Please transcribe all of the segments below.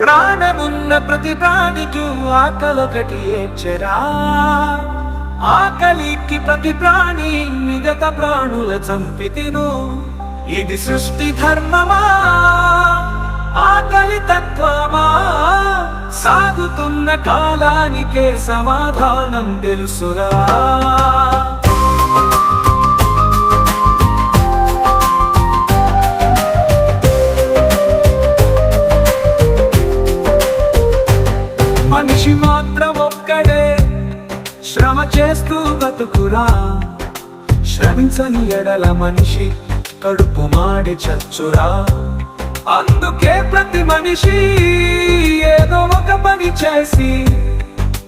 ప్రాణమున్న ప్రతి ప్రాణికి ఆకలొకటి ఏడ్చెరా? ఆకలికి ప్రతి ప్రాణి మిగత ప్రాణుల చంపితిను. ఇది సృష్టి ధర్మమా? ఆకలి తత్వమా? సాగుతున్న కాలానికే సమాధానం తెలుసురా. మనిషి మాత్రం ఒక్కడే. శ్రమ చేస్తూ బతుకురా. శ్రమించని ఎడల మనిషి కడుపు మాడి చచ్చురా. అందుకే ప్రతి మనిషి ఏదో ఒక పని చేసి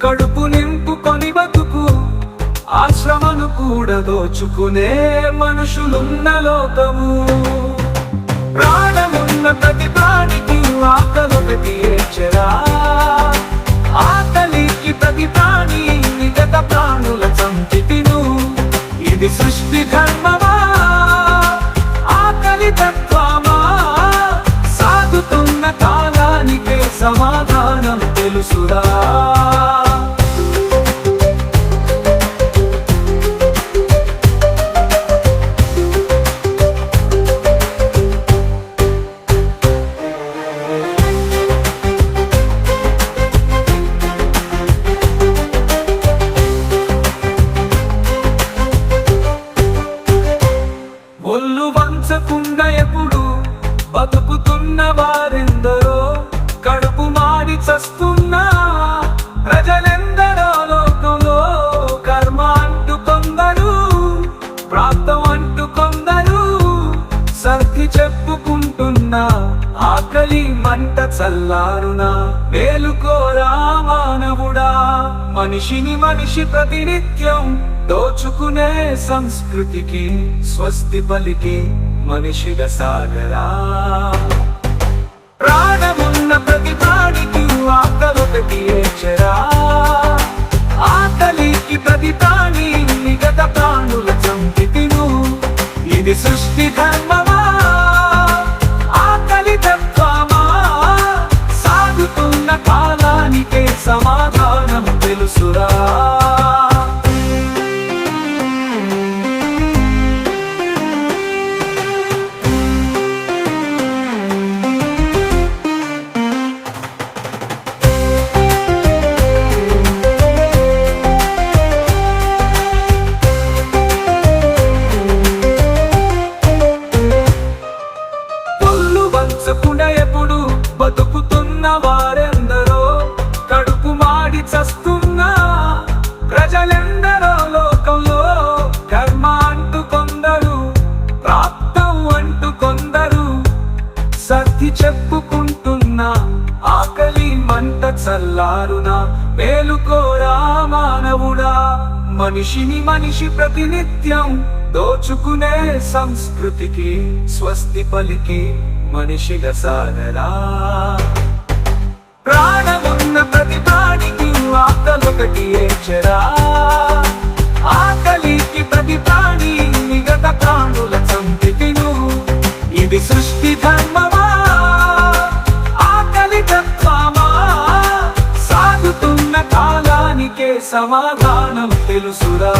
కడుపు నింపుకొని బతుకు. ఆశ్రమను కూడా దోచుకునే మనుషులున్న లోకము. ప్రాణమున్న ప్రతి ప్రాణికి ఆక ఇది సృష్టి ధర్మమా? ఆకలి తత్వమా సాగుతున్న కాలానికే సమాధానం తెలుసురా? ప్రాప్తం అంటూ కొందరు సర్ది చెప్పుకుంటున్నా ఆకలి మంట చల్లారునా? వేలుకోరా మానవుడా మనిషిని మనిషి ప్రతినిత్యం దోచుకునే సంస్కృతికి స్వస్తి పలికి మనిషిగా సాగరా. చెప్పుకుంటున్నా ఆకలి మంట చల్లారునా మేలుకోరా మానవుడా మనిషిని మనిషి ప్రతినిత్యం దోచుకునే సంస్కృతికి స్వస్తి పలికి మనిషిగా సాగరా. ప్రాణమున్న ప్రతి ప్రాణికి ఆకలొకటి ఏచరా. సమాధానం తెలుసురా.